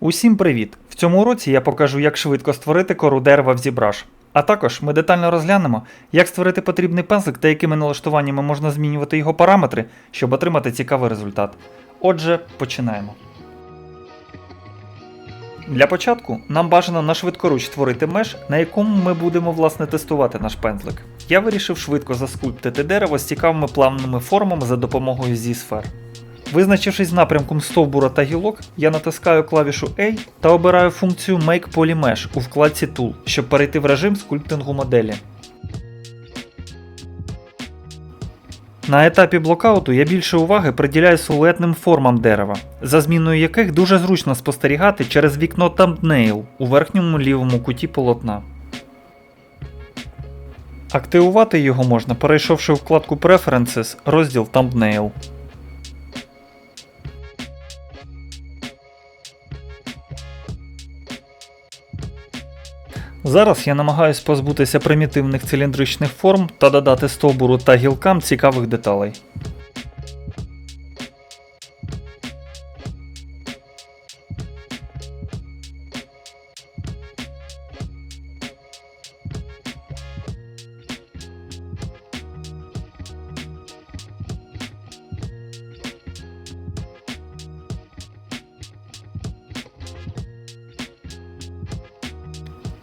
Усім привіт! В цьому уроці я покажу, як швидко створити кору дерева в ZBrush. А також ми детально розглянемо, як створити потрібний пензлик та якими налаштуваннями можна змінювати його параметри, щоб отримати цікавий результат. Отже, починаємо. Для початку нам бажано на швидкоруч створити меш, на якому ми будемо власне тестувати наш пензлик. Я вирішив швидко заскульптити дерево з цікавими плавними формами за допомогою зі-сфер. Визначившись з напрямком стовбура та гілок, я натискаю клавішу A та обираю функцію Make Polymesh у вкладці Tool, щоб перейти в режим скульптингу моделі. На етапі блокауту я більше уваги приділяю силуетним формам дерева, за зміною яких дуже зручно спостерігати через вікно Thumbnail у верхньому лівому куті полотна. Активувати його можна, перейшовши у вкладку Preferences, розділ Thumbnail. Зараз я намагаюсь позбутися примітивних циліндричних форм та додати стовбуру та гілкам цікавих деталей.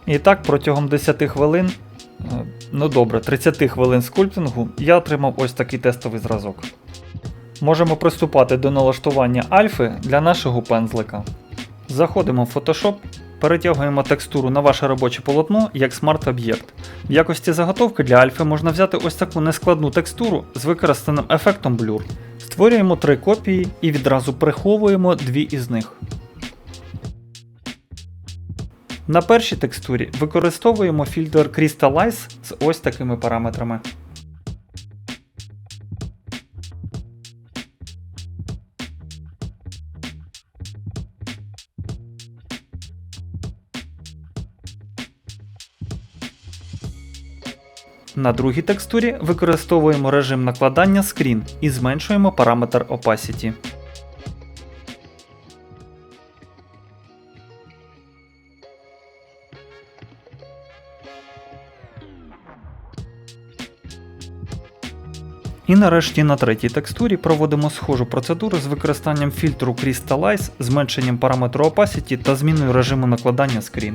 І так протягом 10 хвилин, ну добре, 30 хвилин скульптингу я отримав ось такий тестовий зразок. Можемо приступати до налаштування альфи для нашого пензлика. Заходимо в Photoshop, перетягуємо текстуру на ваше робоче полотно як смарт-об'єкт. В якості заготовки для альфи можна взяти ось таку нескладну текстуру з використаним ефектом Blur. Створюємо три копії і відразу приховуємо дві із них. На першій текстурі використовуємо фільтр Crystallize з ось такими параметрами. На другій текстурі використовуємо режим накладання Screen і зменшуємо параметр Opacity. І нарешті на третій текстурі проводимо схожу процедуру з використанням фільтру Crystallize, зменшенням параметру Opacity та зміною режиму накладання Screen.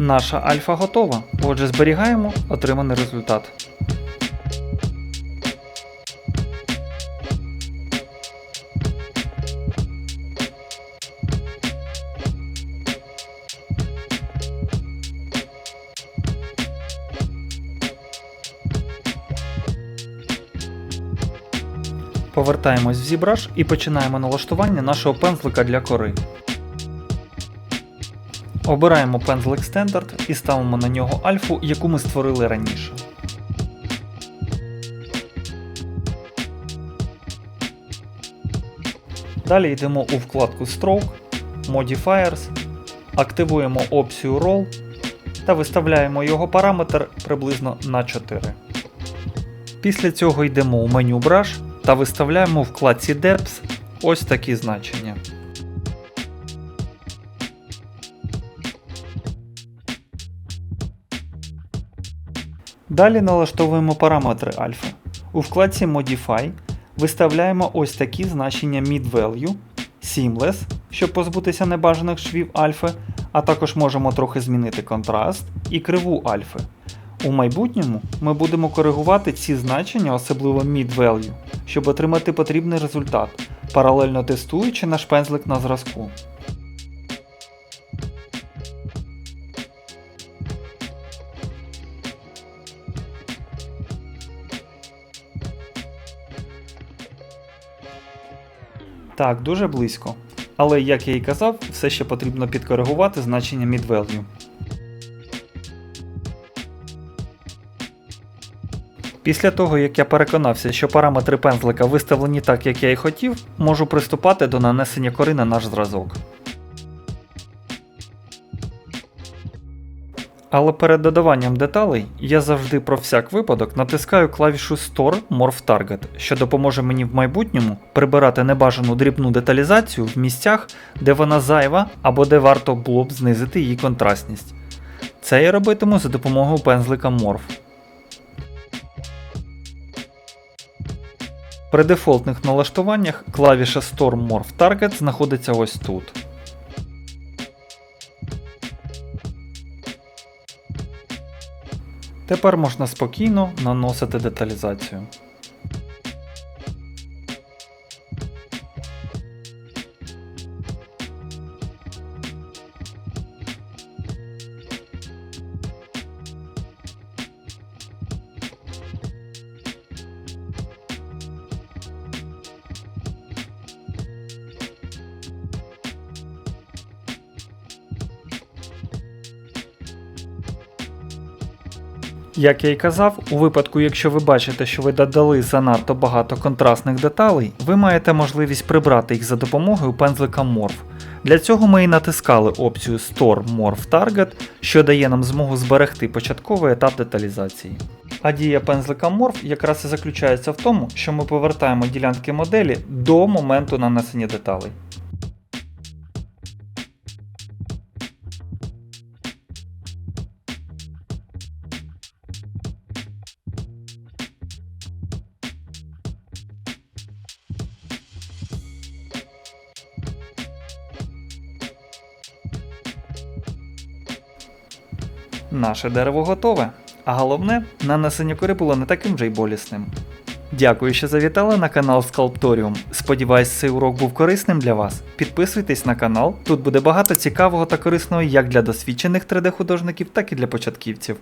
Наша альфа готова. Отже, зберігаємо отриманий результат. Повертаємось в ZBrush і починаємо налаштування нашого пензлика для кори. Обираємо пензлик Standard і ставимо на нього альфу, яку ми створили раніше. Далі йдемо у вкладку Stroke, Modifiers, активуємо опцію Roll та виставляємо його параметр приблизно на 4. Після цього йдемо у меню Brush та виставляємо у вкладці Depth ось такі значення. Далі налаштовуємо параметри альфа. У вкладці Modify виставляємо ось такі значення mid-value, seamless, щоб позбутися небажаних швів альфи, а також можемо трохи змінити контраст і криву альфи. У майбутньому ми будемо коригувати ці значення, особливо mid-value, щоб отримати потрібний результат, паралельно тестуючи наш пензлик на зразку. Так, дуже близько. але, як я і казав, все ще потрібно підкоригувати значення mid-value. Після того, як я переконався, що параметри пензлика виставлені так, як я і хотів, можу приступати до нанесення кори на наш зразок. Але перед додаванням деталей я завжди про всяк випадок натискаю клавішу Store Morph Target, що допоможе мені в майбутньому прибирати небажану дрібну деталізацію в місцях, де вона зайва або де варто було б знизити її контрастність. Це я робитиму за допомогою пензлика Morph. При дефолтних налаштуваннях клавіша Storm Morph Target знаходиться ось тут. Тепер можна спокійно наносити деталізацію. Як я й казав, у випадку, якщо ви бачите, що ви додали занадто багато контрастних деталей, ви маєте можливість прибрати їх за допомогою пензлика Morph. Для цього ми і натискали опцію Store Morph Target, що дає нам змогу зберегти початковий етап деталізації. А дія пензлика Morph якраз і заключається в тому, що ми повертаємо ділянки моделі до моменту нанесення деталей. Наше дерево готове. А головне, нанесення кори було не таким вже й болісним. Дякую, що завітали на канал Sculptorium. Сподіваюсь, цей урок був корисним для вас. Підписуйтесь на канал, тут буде багато цікавого та корисного як для досвідчених 3D художників, так і для початківців.